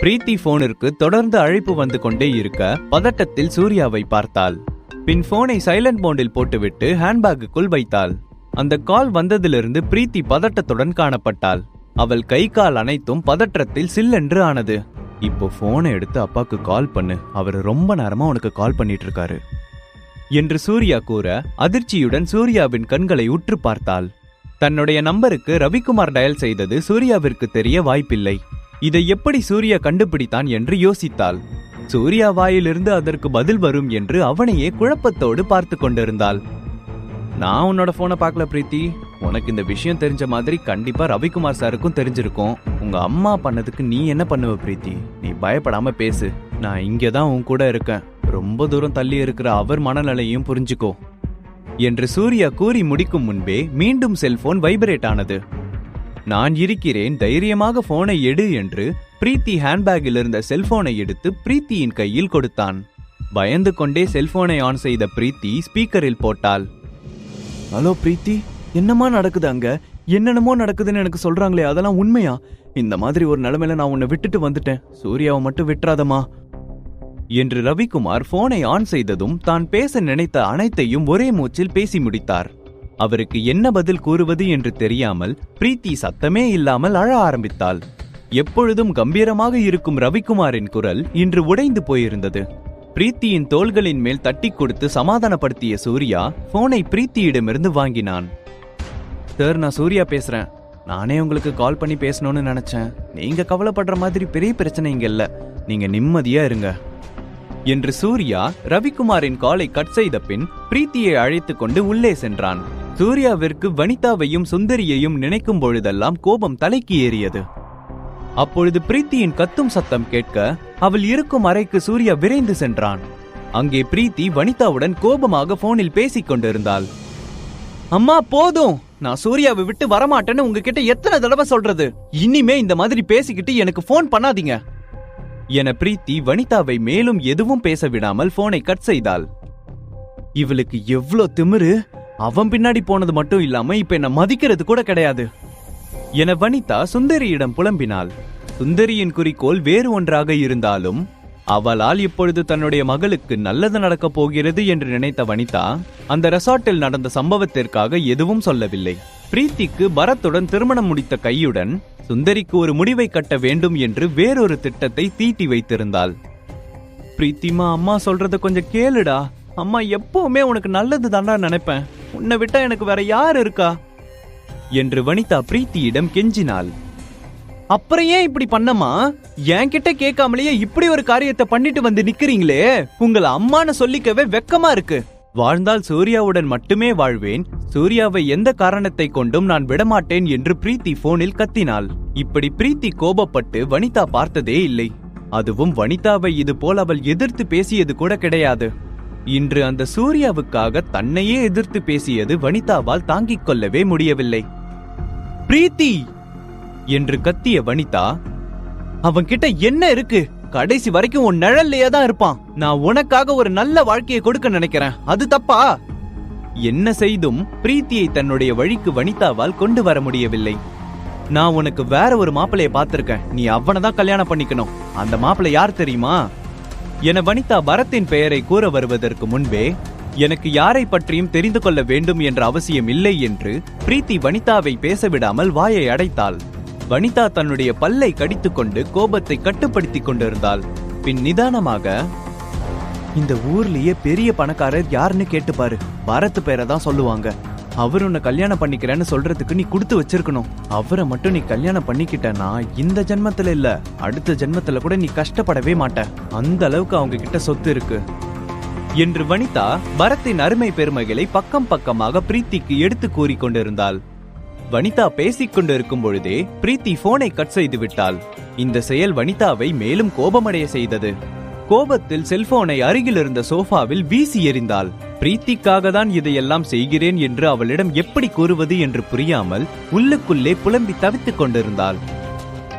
பிரீத்தி போனிற்கு தொடர்ந்து அழைப்பு வந்து கொண்டே இருக்க பதட்டத்தில் சூர்யாவை பார்த்தாள். பின் போனை சைலண்ட் மோடில் போட்டுவிட்டு ஹேண்ட்பேக்குக்குள் வைத்தாள். அந்த கால் வந்ததிலிருந்து பிரீத்தி பதட்டத்துடன் காணப்பட்டாள். அவள் கை கால் அனைத்தும் பதற்றத்தில் சில்லென்று ஆனது. இப்போ போனை எடுத்து அப்பாக்கு கால் பண்ணு அவர் ரொம்ப நேரமா உனக்கு கால் பண்ணிட்டு இருக்காரு என்று சூர்யா கூற அதிர்ச்சியுடன் சூர்யாவின் கண்களை உற்று பார்த்தாள். தன்னுடைய நம்பருக்கு ரவிக்குமார் டயல் செய்தது சூர்யாவிற்கு தெரிய வாய்ப்பில்லை. இதை எப்படி சூர்யா கண்டுபிடித்தான் என்று யோசித்தாள். சூர்யா வாயிலிருந்து அதற்கு பதில் வரும் என்று அவனையே குழப்பத்தோடு பார்த்து கொண்டிருந்தாள். நான் உன்னோட போனை பார்க்கல பிரீத்தி. உனக்கு இந்த விஷயம் தெரிஞ்ச மாதிரி கண்டிப்பா ரவிக்குமார் சாருக்கும் தெரிஞ்சிருக்கும். உங்க அம்மா பண்ணதுக்கு நீ என்ன பண்ணுவ பிரீத்தி? நீ பயப்படாம பேசு. நான் இங்கே தான் உன் கூட இருக்கேன். ரொம்ப தூரம் தள்ளி இருக்கிற அவர் மனநிலையும் புரிஞ்சுக்கோ. என்று சூர்யா கூறி முடிக்கும் முன்பே மீண்டும் செல்போன் வைப்ரேட் ஆனது. நான் இருக்கிறேன் தைரியமாக போனை எடு என்று பிரீத்தி ஹேண்ட்பேக்கில் இருந்த செல்போனை எடுத்து பிரீத்தியின் கையில் கொடுத்தான். பயந்து கொண்டே செல்போனை ஆன் செய்த பிரீத்தி ஸ்பீக்கரில் போட்டாள். ஹலோ பிரீத்தி என்னமா நடக்குது அங்க? என்னென்னமோ நடக்குதுன்னு எனக்கு சொல்றாங்களே அதெல்லாம் உண்மையா? இந்த மாதிரி ஒரு நிலைமையில நான் உன்னை விட்டுட்டு வந்துட்டேன். சூர்யாவை மட்டும் விட்டுறாதமா என்று ரவிக்குமார் போனை ஆன் செய்ததும் தான் பேச நினைத்த அனைத்தையும் ஒரே மூச்சில் பேசி முடித்தார். அவருக்கு என்ன பதில் கூறுவது என்று தெரியாமல் பிரீத்தி சத்தமே இல்லாமல் அழ ஆரம்பித்தாள். எப்பொழுதும் கம்பீரமாக இருக்கும் ரவிக்குமாரின் குரல் இன்று உடைந்து போயிருந்தது. பிரீத்தியின் தோள்களின் மேல் தட்டி கொடுத்து சமாதானப்படுத்திய சூர்யா போனை பிரீத்தியிடமிருந்து வாங்கினான். சார் நான் சூர்யா பேசுறேன். நானே உங்களுக்கு கால் பண்ணி பேசணும்னு நினைச்சேன். நீங்க கவலைப்படுற மாதிரி பெரிய பிரச்சனை இங்க இல்ல. நீங்க நிம்மதியா இருங்க. என்று சூர்யா ரவிக்குமாரின் காலை கட் செய்த பின் பிரீத்தியை அழைத்துக் கொண்டு உள்ளே சென்றான். சூர்யாவிற்கு வனிதாவையும் சுந்தரியையும் நினைக்கும் பொழுதெல்லாம் கோபம் தலைக்கு ஏறியது. அப்பொழுது பிரீத்தியின் கத்தும் சத்தம் கேட்க அவள் இருக்கும் அறைக்கு சூர்யா விரைந்து சென்றான். அங்கே பிரீத்தி வனிதாவுடன் கோபமாக போனில் பேசிக் கொண்டிருந்தாள். அம்மா போதும். நான் சூர்யாவை விட்டு வரமாட்டேன்னு உங்ககிட்ட எத்தனை தடவை சொல்றது? இனிமே இந்த மாதிரி பேசிக்கிட்டு எனக்கு ஃபோன் பண்ணாதீங்க. என பிரீத்தி வனிதாவை மேலும் எதுவும் பேச விடாமல் போனை கட் செய்தாள். இவளுக்கு எவ்ளோ திமிரு? அவன் பின்னாடி போனது மட்டும் இல்லாம இப்ப என்ன மதிக்கிறது கூட கிடையாது. என வனிதா சுந்தரியிடம் புலம்பினாள். சுந்தரியின் குறிக்கோள் வேறு ஒன்றாக இருந்தாலும் அவளால் இப்பொழுது தன்னுடைய மகளுக்கு நல்லது நடக்கப் போகிறது என்று நினைத்த வனிதா அந்த ரெசார்ட்டில் நடந்த சம்பவத்திற்காக எதுவும் சொல்லவில்லை. பிரீத்திக்கு பரத்துடன் திருமணம் முடித்த கையுடன் சுந்தரிக்கு ஒரு முடிவை கட்ட வேண்டும் என்று வேறொரு திட்டத்தை தீட்டி வைத்திருந்தாள். பிரீத்திமா அம்மா சொல்றத கொஞ்சம் கேளுடா. அம்மா எப்பவுமே உனக்கு நல்லது தாண்டா நினைப்பேன். உன்னை விட்டா எனக்கு வேற யார் இருக்கா? என்று வனிதா பிரீத்தியிடம் கெஞ்சினாள். அப்புறம் ஏன் இப்படி பண்ணமா என்கிட்ட கேட்காமலேயே இப்படி ஒரு காரியத்தை பண்ணிட்டு வந்து நிக்கிறீங்களே? உங்களை அம்மான்னு சொல்லிக்கவே வெக்கமா இருக்கு. வாழ்ந்தால் சூர்யாவுடன் மட்டுமே வாழ்வேன். சூர்யாவை எந்த காரணத்தை கொண்டும் நான் விடமாட்டேன் என்று பிரீத்தி போனில் கத்தினாள். இப்படி பிரீத்தி கோபப்பட்டு வனிதா பார்த்ததே இல்லை. அதுவும் வனிதாவை இது போல் அவள் எதிர்த்து பேசியது கூட கிடையாது. இன்று அந்த சூர்யாவுக்காக தன்னையே எதிர்த்து பேசியது வனிதாவால் தாங்கிக் கொள்ளவே முடியவில்லை. பிரீத்தி! என்று கத்திய வனிதா அவன்கிட்ட என்ன இருக்கு? கடைசி வரைக்கும் உன் நிழல்லையே தான் இருப்பான். நான் உனக்காக ஒரு நல்ல வாழ்க்கையை கொடுக்க நினைக்கிறேன். அது தப்பா? என்ன செய்தும் பிரீத்தியை தன்னுடைய வழிக்கு வனிதாவால் கொண்டு வர முடியவில்லை. நான் உனக்கு வேற ஒரு மாப்பிளைய பார்த்திருக்கேன். நீ அவனை தான் கல்யாணம் பண்ணிக்கணும். அந்த மாப்பிள்ளை யார் தெரியுமா? என வனிதா பரத்தின் பெயரை கூற வருவதற்கு முன்பே எனக்கு யாரை பற்றியும் தெரிந்து கொள்ள வேண்டும் என்ற அவசியம் இல்லை என்று பிரீத்தி வனிதாவை பேசவிடாமல் வாயை அடைத்தாள். வனிதா தன்னுடைய பல்லை கடித்துக்கொண்டு கோபத்தை கட்டுப்படுத்திக் கொண்டிருந்தாள். பின் நிதானமாக இந்த ஊர்லயே பெரிய பணக்காரர் யாருன்னு கேட்டு பாரு பரத் பேரை தான் சொல்லுவாங்க. அவர் உன்னை கல்யாணம் பண்ணிக்கிறேன்னு சொல்றதுக்கு நீ கொடுத்து வச்சிருக்கணும். அவரை மட்டும் நீ கல்யாணம் பண்ணிக்கிட்டனா இந்த ஜென்மத்துல இல்ல அடுத்த ஜென்மத்துல கூட நீ கஷ்டப்படவே மாட்ட. அந்த அளவுக்கு அவங்க கிட்ட சொத்து இருக்கு. என்று வனிதா பரத்தின் அருமை பெருமைகளை பக்கம் பக்கமாக பிரீத்திக்கு எடுத்து கூறிக்கொண்டிருந்தாள் வனிதா பேசிக் கொண்டிருக்கும் பொழுதே பிரீத்தி போனை கட் செய்து விட்டாள். இந்த செயல் வனிதாவை மேலும் கோபமடைய செய்தது. கோபத்தில் செல்போனை அருகில் இருந்த சோஃபாவில் வீசி எறிந்தாள். பிரீத்திக்காக தான் இதையெல்லாம் செய்கிறேன் என்று அவளிடம் எப்படி கூறுவது என்று புரியாமல் உள்ளுக்குள்ளே புலம்பி தவித்துக் கொண்டிருந்தாள்.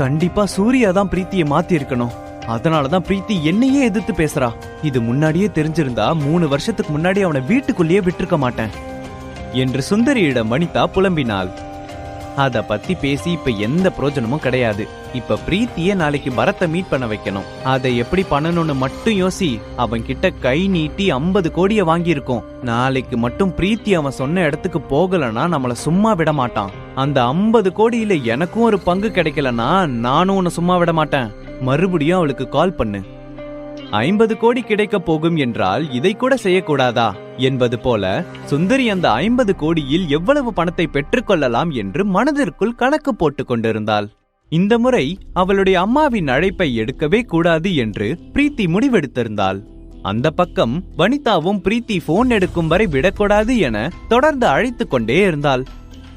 கண்டிப்பா சூர்யா தான் பிரீத்தியை மாத்தி இருக்கணும் அதனாலதான் பிரீத்தி என்னையே எதிர்த்து பேசுறா. இது முன்னாடியே தெரிஞ்சிருந்தா மூணு வருஷத்துக்கு முன்னாடி அவனை வீட்டுக்குள்ளேயே விட்டுருக்க மாட்டேன் என்று சுந்தரியிடம் வனிதா புலம்பினாள். அத பத்தி பேசி இப்ப எந்த பிரயோஜனமும் கிடையாது. இப்ப பிரீத்திய நாளைக்கு பரத்தை மீட் பண்ண வைக்கணும். அதை எப்படி பண்ணணும்னு மட்டும் யோசி அவன் கிட்ட கை நீட்டி ஐம்பது கோடிய வாங்கியிருக்கோம். நாளைக்கு மட்டும் பிரீத்தி அவன் சொன்ன இடத்துக்கு போகலன்னா நம்மள சும்மா விட மாட்டான். அந்த ஐம்பது கோடியில எனக்கும் ஒரு பங்கு கிடைக்கலன்னா நானும் உன்னை சும்மா விட மாட்டேன். மறுபடியும் அவளுக்கு கால் பண்ணு. ஐம்பது கோடி கிடைக்க போகும் என்றால் இதை கூட செய்யக்கூடாதா? என்பது போல சுந்தரி அந்த ஐம்பது கோடியில் எவ்வளவு பணத்தை பெற்றுக்கொள்ளலாம் என்று மனதிற்குள் கணக்கு போட்டுக் கொண்டிருந்தாள். இந்த முறை அவளுடைய அம்மாவின் அழைப்பை எடுக்கவே கூடாது என்று பிரீத்தி முடிவெடுத்திருந்தாள். அந்த பக்கம் வனிதாவும் பிரீத்தி போன் எடுக்கும் வரை விடக்கூடாது என தொடர்ந்து அழைத்துக் கொண்டே இருந்தாள்.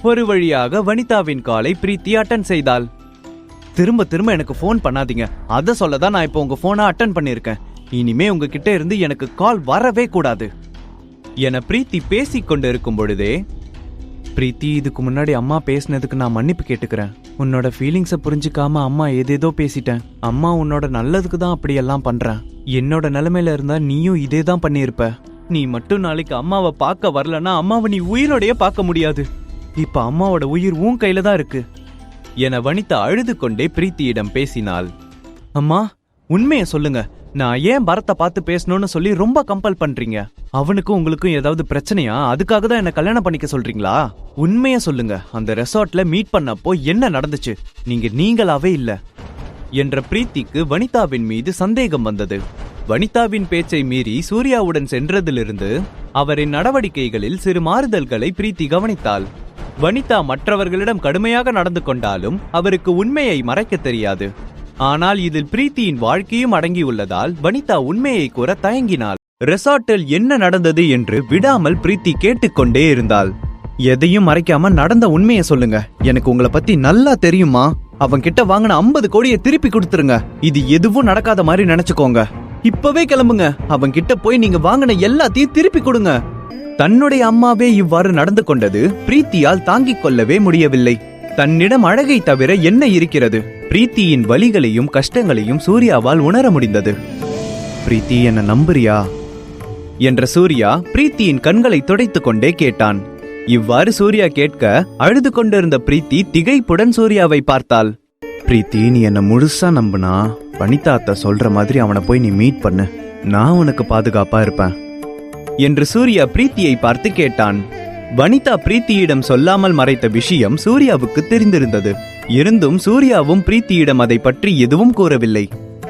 ஒரு வழியாக வனிதாவின் காலை பிரீத்தி அட்டன் செய்தாள். திரும்ப திரும்ப எனக்கு ஃபோன் பண்ணாதீங்க. அதை சொல்ல தான் நான் இப்போ உங்க ஃபோனை அட்டன் பண்ணியிருக்கேன். இனிமே உங்ககிட்ட இருந்து எனக்கு கால் வரவே கூடாது. என பிரீத்தி பேசி கொண்டு இருக்கும் பொழுதே பிரீத்தி இதுக்கு முன்னாடி அம்மா பேசினதுக்கு நான் மன்னிப்பு கேட்டுக்கிறேன். உன்னோட ஃபீலிங்ஸை புரிஞ்சுக்காம அம்மா ஏதேதோ பேசிட்டேன். அம்மா உன்னோட நல்லதுக்கு தான் அப்படியெல்லாம் பண்றேன். என்னோட நிலைமையில இருந்தா நீயும் இதே தான் பண்ணியிருப்ப. நீ மட்டும் நாளைக்கு அம்மாவை பார்க்க வரலன்னா அம்மாவை நீ உயிரோடையே பார்க்க முடியாது. இப்ப அம்மாவோட உயிர் உன் கையில தான் இருக்கு. என வனிதா அழுது கொண்டே பிரீத்தியிடம் பேசினாள். அம்மா உண்மையை சொல்லுங்க. நான் ஏன் பரத்தை பார்த்து பேசணும்னு சொல்லி ரொம்ப கம்பல் பண்றீங்க? அவனுக்கும் உங்களுக்கும் ஏதாவது பிரச்சனையா? அதுக்காக தான் என்ன கல்யாணம் பண்ணிக்க சொல்றீங்களா? உண்மையை சொல்லுங்க. அந்த ரெசார்ட்ல மீட் பண்ணப்போ என்ன நடந்துச்சு? நீங்க நீங்களாவே இல்ல. என்ற பிரீத்திக்கு வனிதாவின் மீது சந்தேகம் வந்தது. வனிதாவின் பேச்சை மீறி சூர்யாவுடன் சென்றதிலிருந்து அவரின் நடவடிக்கைகளில் சிறு மாறுதல்களை பிரீத்தி கவனித்தாள். வனிதா மற்றவர்களிடம் கடுமையாக நடந்து கொண்டாலும் அவருக்கு உண்மையை மறைக்க தெரியாது. ஆனால் இதில் பிரீத்தியின் வாழ்க்கையும் அடங்கியுள்ளதால் வனிதா உண்மையை கூற தயங்கினாள். ரெசார்ட்டில் என்ன நடந்தது என்று விடாமல் பிரீத்தி கேட்டுக்கொண்டே இருந்தாள். எதையும் மறைக்காம நடந்த உண்மையை சொல்லுங்க. எனக்கு உங்களை பத்தி நல்லா தெரியுமா? அவன் கிட்ட வாங்கின ஐம்பது கோடியை திருப்பி கொடுத்துருங்க. இது எதுவும் நடக்காத மாதிரி நினைச்சுக்கோங்க. இப்பவே கிளம்புங்க. அவன் கிட்ட போய் நீங்க வாங்கின எல்லாத்தையும் திருப்பி கொடுங்க. தன்னுடைய அம்மாவே இவ்வாறு நடந்து கொண்டது பிரீத்தியால் தாங்கிக் கொள்ளவே முடியவில்லை. தன்னிடம் அழகை தவிர என்ன இருக்கிறது? பிரீத்தியின் வலிகளையும் கஷ்டங்களையும் சூர்யாவால் உணர முடிந்தது. பிரீத்தி என்ன நம்புறியா? என்ற சூர்யா பிரீத்தியின் கண்களை துடைத்துக் கொண்டே கேட்டான். இவ்வாறு சூர்யா கேட்க அழுது கொண்டிருந்த பிரீத்தி திகைப்புடன் சூர்யாவை பார்த்தாள். பிரீத்தி நீ என்ன முழுசா நம்புனா? வனிதாத்த சொல்ற மாதிரி அவனை போய் நீ மீட் பண்ணு. நான் உனக்கு பாதுகாப்பா இருப்பேன். என்று சூர்யா பிரீத்தியை பார்த்து கேட்டான். வனிதா பிரீத்தியிடம் சொல்லாமல் மறைத்த விஷயம் சூர்யாவுக்கு தெரிந்திருந்தது. இருந்தும் சூர்யாவும் பிரீத்தியிடம் அதை பற்றி எதுவும் கூறவில்லை.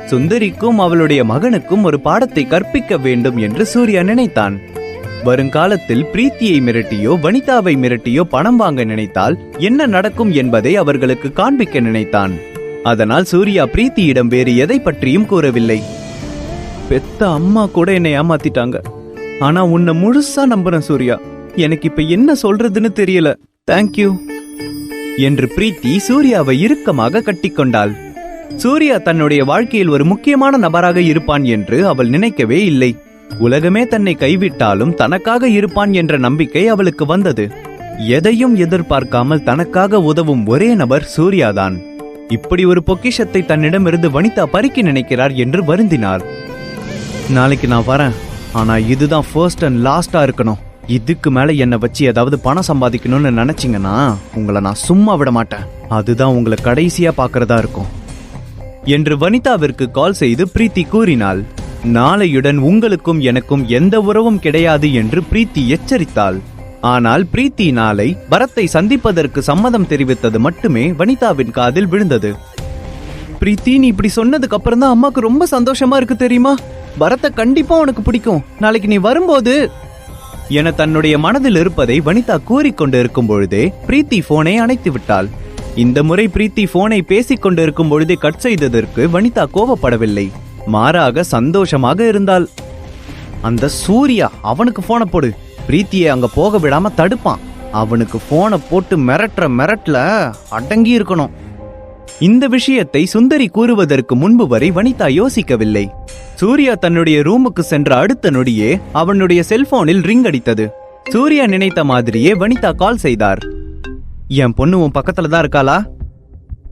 சுந்தரிக்கும் அவளுடைய மகனுக்கும் ஒரு பாடத்தை கற்பிக்க வேண்டும் என்று சூர்யா நினைத்தான். வருங்காலத்தில் பிரீத்தியை மிரட்டியோ வனிதாவை மிரட்டியோ பணம் வாங்க நினைத்தால் என்ன நடக்கும் என்பதை அவர்களுக்கு காண்பிக்க நினைத்தான். அதனால் சூர்யா பிரீத்தியிடம் வேறு எதை பற்றியும் கூறவில்லை. பெத்த அம்மா கூட என்னை ஏமாத்திட்டாங்க. ஆனா உன்னை முழுசா நம்புறேன் சூர்யா. எனக்கு இப்ப என்ன சொல்றதுன்னு தெரியல. தேங்க்யூ என்று பிரீத்தி சூர்யாவை இறுக்கமாக கட்டிக்கொண்டாள் சூர்யா தன்னுடைய வாழ்க்கையில் ஒரு முக்கியமான நபராக இருப்பான் என்று அவள் நினைக்கவே இல்லை. உலகமே தன்னை கைவிட்டாலும் தனக்காக இருப்பான் என்ற நம்பிக்கை அவளுக்கு வந்தது. எதையும் எதிர்பார்க்காமல் தனக்காக உதவும் ஒரே நபர் சூர்யாதான். இப்படி ஒரு பொக்கிஷத்தை தன்னிடமிருந்து வனிதா பறிக்க நினைக்கிறார் என்று வருந்தினார் நாளைக்கு நான் வரேன். ஆனா இதுதான் ஃபர்ஸ்ட் அண்ட் லாஸ்டா இருக்கணும். இதுக்கு மேல என்னை வச்சு ஏதாவது பணம் சம்பாதிக்கணும்னு நினச்சிங்கன்னா உங்களை நான் சும்மா விட மாட்டேன். அதுதான் உங்களை கடைசியா பார்க்குறதா இருக்கும். என்று வனிதாவிற்கு கால் செய்து பிரீத்தி கூறினாள் நாளையுடன் உங்களுக்கும் எனக்கும் எந்த உறவும் கிடையாது என்று பிரீத்தி எச்சரித்தாள். ஆனால் பிரீத்தி நாளை பரத்தை சந்திப்பதற்கு சம்மதம் தெரிவித்தது மட்டுமே வனிதாவின் காதில் விழுந்தது. பிரீத்தி நீ இப்படி சொன்னதுக்கு அப்புறம் தான் அம்மாக்கு ரொம்ப சந்தோஷமா இருக்கு தெரியுமா? பரத்தை கண்டிப்பா உனக்கு பிடிக்கும். நாளைக்கு நீ வரும்போது என தன்னுடைய மனதில் இருப்பதை வனிதா கூறிக்கொண்டு இருக்கும் பொழுதே பிரீத்தி போனை அணைத்து விட்டாள். இந்த முறை பிரீத்தி போனை பேசிக் கொண்டிருக்கும் பொழுதே கட் செய்ததற்கு வனிதா கோபப்படவில்லை மாறாக சந்தோஷமாக இருந்தாள். அந்த சூர்யா அவனுக்கு போனை போடு. பிரீத்தியை அங்க போக விடாம தடுப்பான். அவனுக்கு போனை போட்டு மிரட்டுற மிரட்டல அடங்கி இருக்கணும். இந்த விஷயத்தை சுந்தரி கூறுவதற்கு முன்பு வரை வனிதா யோசிக்கவில்லை. சூர்யா தன்னுடைய ரூமுக்கு சென்ற அடுத்த நொடியே அவனுடைய செல்போனில் ரிங் அடித்தது. சூர்யா நினைத்த மாதிரியே வனிதா கால் செய்தார். என் பொண்ணு உன் பக்கத்துல தான் இருக்காளா?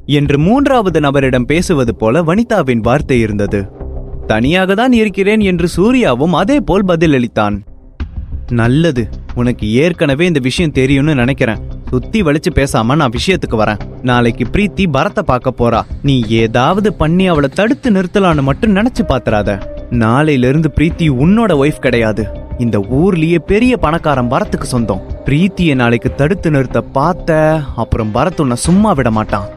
என்று மூன்றாவது நபரிடம் பேசுவது போல வனிதாவின் வார்த்தை இருந்தது. தனியாக தான் இருக்கிறேன் என்று சூர்யாவும் அதே போல் பதிலளித்தான். நல்லது. உனக்கு ஏற்கனவே இந்த விஷயம் தெரியும்னு நினைக்கிறேன். சுத்தி வலிச்சு பேசாம நான் விஷயத்துக்கு வரேன். நாளைக்கு பிரீத்தி பரத்தை பார்க்க போறா. நீ ஏதாவது பண்ணி அவளை தடுத்து நிறுத்தலான்னு மட்டும் நினைச்சு பாத்துறாத. நாளையில இருந்து பிரீத்தி உன்னோட ஒய்ஃப் கிடையாது. இந்த ஊர்லயே பெரிய பணக்காரன் பரத்துக்கு சொந்தம். பிரீத்தியை நாளைக்கு தடுத்து நிறுத்த பார்த்த அப்புறம் பரத் உன்னை சும்மா விட மாட்டான்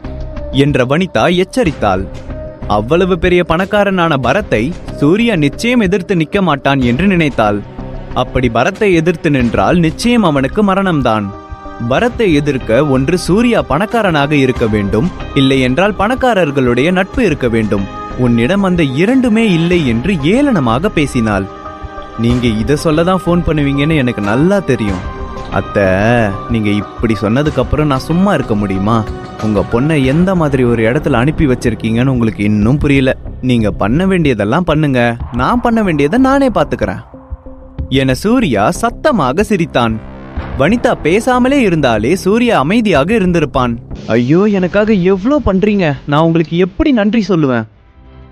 என்ற வனிதா எச்சரித்தாள். அவ்வளவு பெரிய பணக்காரனான பரத்தை சூர்யா நிச்சயம் எதிர்த்து நிக்க மாட்டான் என்று நினைத்தாள். அப்படி பரத்தை எதிர்த்து நின்றால் நிச்சயம் அவனுக்கு மரணம்தான். பரத்தை எதிர்க்க ஒன்று சூர்யா பணக்காரனாக இருக்க வேண்டும் இல்லை என்றால் பணக்காரர்களுடைய நட்பு இருக்க வேண்டும். உன்னிடம் அந்த இரண்டுமே இல்லை என்று ஏளனமாக பேசினாள். நீங்க இதை சொல்லதான் ஃபோன் பண்ணுவீங்கன்னு எனக்கு நல்லா தெரியும். அத்தை நீங்க இப்படி சொன்னதுக்கு அப்புறம் நான் சும்மா இருக்க முடியுமா? உங்க பொண்ணை எந்த மாதிரி ஒரு இடத்துல அனுப்பி வச்சிருக்கீங்கன்னு உங்களுக்கு இன்னும் புரியல. நீங்க பண்ண வேண்டியதெல்லாம் பண்ணுங்க. நான் பண்ண வேண்டியதை நானே பாத்துக்கிறேன் என சூர்யா சத்தமாக சிரித்தான். வனிதா பேசாமலே இருந்தாலே சூர்யா அமைதியாக இருந்திருப்பான். ஐயோ எனக்காக எவ்வளோ பண்றீங்க? நான் உங்களுக்கு எப்படி நன்றி சொல்லுவேன்?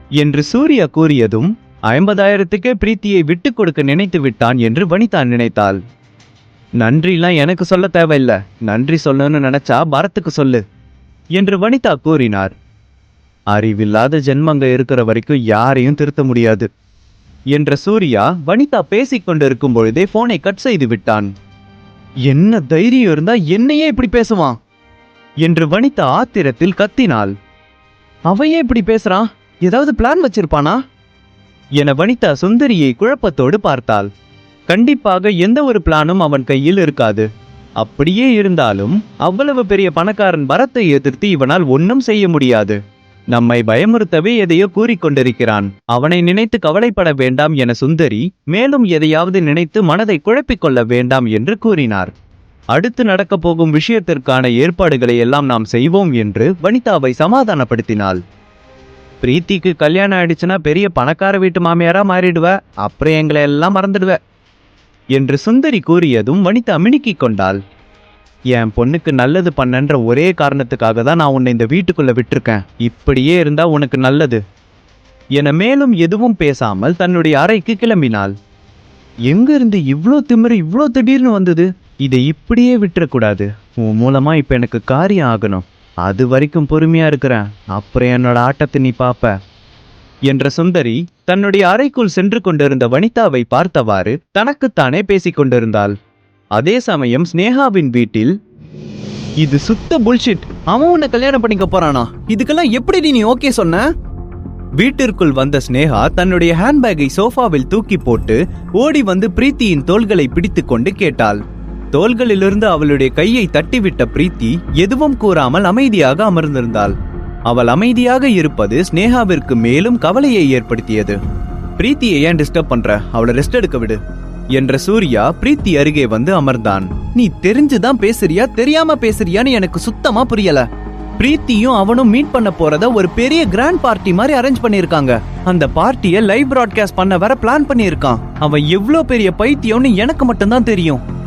என்று சூர்யா கூறியதும் ஐம்பதாயிரத்துக்கே பிரீத்தியை விட்டுக் கொடுக்க நினைத்து விட்டான் என்று வனிதா நினைத்தாள். நன்றிலாம் எனக்கு சொல்ல தேவையில்ல. நன்றி சொல்லணும்னு நினைச்சா பரத்துக்கு சொல்லு என்று வனிதா கூறினார். அறிவில்லாத ஜென்மங்க இருக்கிற வரைக்கும் யாரையும் திருத்த முடியாது. என்ற சூர்யா வனிதா பேசிக் கொண்டிருக்கும் பொழுதே போனை கட் செய்து விட்டான். என்ன தைரியம் இருந்தா என்னையே இப்படி பேசுவான்? என்று வனிதா ஆத்திரத்தில் கத்தினாள். அவன் இப்படி பேசுறான்? ஏதாவது பிளான் வச்சிருப்பானா? என வனிதா சுந்தரியை குழப்பத்தோடு பார்த்தாள். கண்டிப்பாக எந்த ஒரு பிளானும் அவன் கையில் இருக்காது. அப்படியே இருந்தாலும் அவ்வளவு பெரிய பணக்காரன் பரத்தை எதிர்த்து இவனால் ஒன்றும் செய்ய முடியாது. நம்மை பயமுறுத்தவே எதையோ கூறிக்கொண்டிருக்கிறான். அவனை நினைத்து கவலைப்பட வேண்டாம் என சுந்தரி மேலும் எதையாவது நினைத்து மனதை குழப்பிக்கொள்ள வேண்டாம் என்று கூறினார். அடுத்து நடக்கப் போகும் விஷயத்திற்கான ஏற்பாடுகளை எல்லாம் நாம் செய்வோம் என்று வனிதாவை சமாதானப்படுத்தினாள். பிரீத்திக்கு கல்யாணம் ஆயிடுச்சுன்னா பெரிய பணக்கார வீட்டு மாமியாரா மாறிடுவ அப்புறம் எங்களை எல்லாம் மறந்துடுவ என்று சுந்தரி கூறியதும் வனிதா மினுக்கிக் கொண்டாள். என் பொண்ணுக்கு நல்லது பண்ணன்ற ஒரே காரணத்துக்காக தான் நான் உன்னை இந்த வீட்டுக்குள்ள விட்டிருக்கேன். இப்படியே இருந்தா உனக்கு நல்லது. என மேலும் எதுவும் பேசாமல் தன்னுடைய அறைக்கு கிளம்பினாள். எங்கேருந்து இவ்வளோ திமிரு இவ்வளோ திடீர்னு வந்தது? இதை இப்படியே விட்டுறக்கூடாது. உன் மூலமா இப்போ எனக்கு காரியம் ஆகணும். அது வரைக்கும் பொறுமையா இருக்கிறேன். அப்புறம் என்னோட ஆட்டத்தை நீ பாப்ப. என்ற சுந்தரி தன்னுடைய அறைக்குள் சென்று கொண்டிருந்த வனிதாவை பார்த்தவாறு தனக்குத்தானே பேசிக் கொண்டிருந்தாள். அதே சமயம் ஸ்னேகாவின் வீட்டில் இது சுத்த புல்ஷிட் அவன் உன்னை கல்யாணம் பண்ணிக்க போறானா? இதுக்கெல்லாம் எப்படி நீ ஓகே சொன்ன? வீட்டிற்குள் வந்த ஸ்னேகா தன்னுடைய ஹேண்ட்பேக்கை சோஃபாவில் தூக்கி போட்டு ஓடி வந்து பிரீத்தியின் தோள்களை பிடித்துக்கொண்டு கேட்டாள். தோள்களிலிருந்து அவளுடைய கையை தட்டிவிட்ட பிரீத்தி எதுவும் கூறாமல் அமைதியாக அமர்ந்திருந்தாள். அவள் அமைதியாக இருப்பது ஸ்னேகாவிற்கு மேலும் கவலையை ஏற்படுத்தியது. பிரீத்தியை ஏன் டிஸ்டர்ப் பண்ற? அவளை ரெஸ்ட் எடுக்க விடு. என்ற சூர்யா பிரீத்தி அருகே வந்து அமர்ந்தான். நீ தெரிஞ்சுதான் பேசுறியா? தெரியாம பேசுறியான்னு எனக்கு சுத்தமா புரியல. பிரீத்தியும் அவனும் மீட் பண்ண போறத ஒரு பெரிய கிராண்ட் பார்ட்டி மாதிரி அரேஞ்ச் பண்ணிருக்காங்க அந்த பார்ட்டியை லைவ் பிராட்காஸ்ட் பண்ண வர பிளான் பண்ணியிருக்கான். அவன் எவ்வளவு பெரிய பைத்தியம்னு எனக்கு மட்டும்தான் தெரியும்.